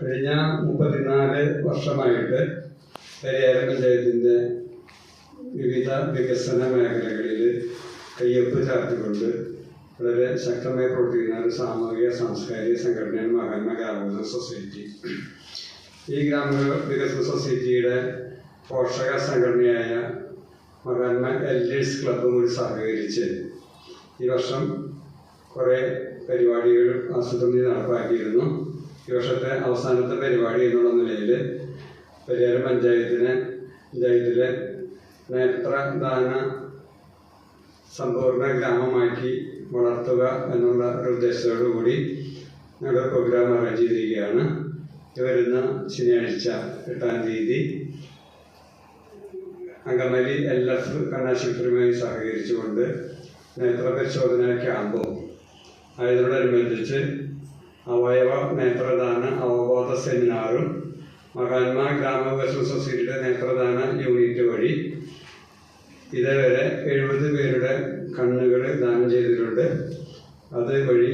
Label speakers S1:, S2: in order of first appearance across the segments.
S1: കഴിഞ്ഞ മുപ്പത്തിനാല് വർഷമായിട്ട് പരിയാരം പഞ്ചായത്തിന്റെ വിവിധ വികസന മേഖലകളിൽ കയ്യൊപ്പ് ചാർത്തിക്കൊണ്ട് വളരെ ശക്തമായി പ്രവർത്തിക്കുന്ന ഒരു സാമൂഹിക സാംസ്കാരിക സംഘടനയാണ് മഹാത്മാ ഗ്രാമോദയ സൊസൈറ്റി. ഈ ഗ്രാമ വികസന സൊസൈറ്റിയുടെ പോഷക സംഘടനയായ മഹാത്മാ എൽഡേഴ്സ് ക്ലബ്ബും കൂടി സഹകരിച്ച് ഈ വർഷം കുറേ പരിപാടികൾ ആസൂത്രണം നടപ്പാക്കിയിരുന്നു. ഈ വർഷത്തെ അവസാനത്തെ പരിപാടി എന്നുള്ള നിലയിൽ പരിയാരം പഞ്ചായത്തിന് പഞ്ചായത്തിലെ നേത്രദാന സമ്പൂർണ ഗ്രാമമാക്കി വളർത്തുക എന്നുള്ള ഒരു ഉദ്ദേശത്തോടു കൂടി ഞങ്ങൾ പ്രോഗ്രാം അറേഞ്ച് ചെയ്തിരിക്കുകയാണ് വരുന്ന ശനിയാഴ്ച എട്ടാം തീയതി അങ്കമാലി എൽ എഫ് കണ്ണാശുപത്രിയുമായി സഹകരിച്ചുകൊണ്ട് നേത്ര പരിശോധന ക്യാമ്പും അതിനോടനുബന്ധിച്ച് അവയവ നേത്രദാന അവബോധ സെമിനാറും മഹാത്മാ ഗ്രാമവികസന സൊസൈറ്റിയുടെ നേത്രദാന യൂണിറ്റ് വഴി ഇതേവരെ എഴുപത് പേരുടെ കണ്ണുകൾ ദാനം ചെയ്തിട്ടുണ്ട്. അതുവഴി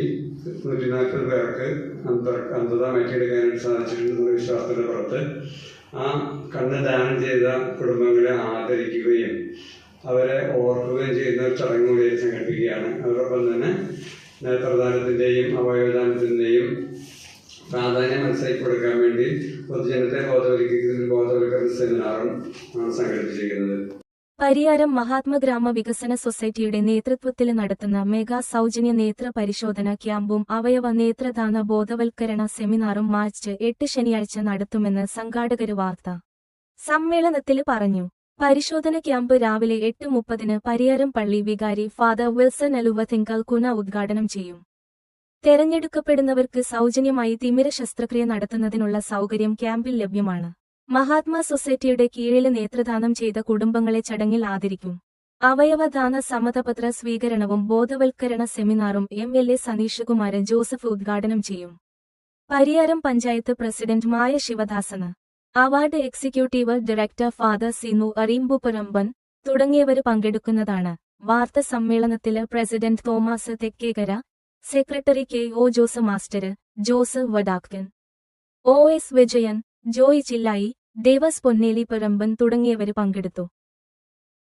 S1: നൂറ്റി നാൽപ്പത് പേർക്ക് അന്തർ അന്ധത മാറ്റിയെടുക്കാനായിട്ട് സാധിച്ചിട്ടുണ്ടെന്നുള്ള വിശ്വാസത്തിന്റെ പുറത്ത്. ആ കണ്ണ് ദാനം ചെയ്ത കുടുംബങ്ങളെ ആദരിക്കുകയും അവരെ ഓർക്കുകയും ചെയ്യുന്ന ഒരു ചടങ്ങ് കൂടി സംഘടിപ്പിക്കുകയാണ്. അതോടൊപ്പം തന്നെ നേത്രദാനത്തിന്റെയും അവയവദാനത്തിന്റെയും പ്രാധാന്യം മനസ്സിലാക്കി കൊടുക്കാൻ വേണ്ടി പൊതുജനത്തെ ബോധവൽക്കരിക്കുന്ന ബോധവൽക്കരണ സെമിനാറും സംഘടിപ്പിച്ചിരിക്കുന്നത്.
S2: പരിയാരം മഹാത്മഗ്രാമ വികസന സൊസൈറ്റിയുടെ നേതൃത്വത്തിൽ നടത്തുന്ന മെഗാ സൗജന്യ നേത്ര പരിശോധന ക്യാമ്പും അവയവ നേത്രദാന ബോധവൽക്കരണ സെമിനാറും മാർച്ച് എട്ട് ശനിയാഴ്ച നടത്തുമെന്ന് സംഘാടകര് വാർത്ത. സമ്മേളനത്തിൽ പറഞ്ഞു. പരിശോധന ക്യാമ്പ് രാവിലെ എട്ട് മുപ്പതിന് പരിയാരം പള്ളി വികാരി ഫാദർ വിൽസൺ അലുവതിങ്കൽ കുന ഉദ്ഘാടനം ചെയ്യും. തെരഞ്ഞെടുക്കപ്പെടുന്നവർക്ക് സൗജന്യമായി തിമിര ശസ്ത്രക്രിയ നടത്തുന്നതിനുള്ള സൗകര്യം ക്യാമ്പിൽ ലഭ്യമാണ്. മഹാത്മാ സൊസൈറ്റിയുടെ കീഴിൽ നേത്രദാനം ചെയ്ത കുടുംബങ്ങളെ ചടങ്ങിൽ ആദരിക്കും. അവയവദാന സമ്മതപത്ര സ്വീകരണവും ബോധവൽക്കരണ സെമിനാറും M L A Saneeshkumaran Joseph ഉദ്ഘാടനം ചെയ്യും. Pariyaram panchayat president Maya Sivadasan award executive director father Sinu Arimbupuramban തുടങ്ങിയവർ പങ്കെടുക്കുന്നതാണ്. വാർത്താ സമ്മേളനത്തിൽ president Thomas Thekkekara secretary K O Jose master Jose Vadakkan O S Vijayan Joy Chillai Devas Ponneli Paramban തുടങ്ങിയവർ പങ്കെടുത്തു.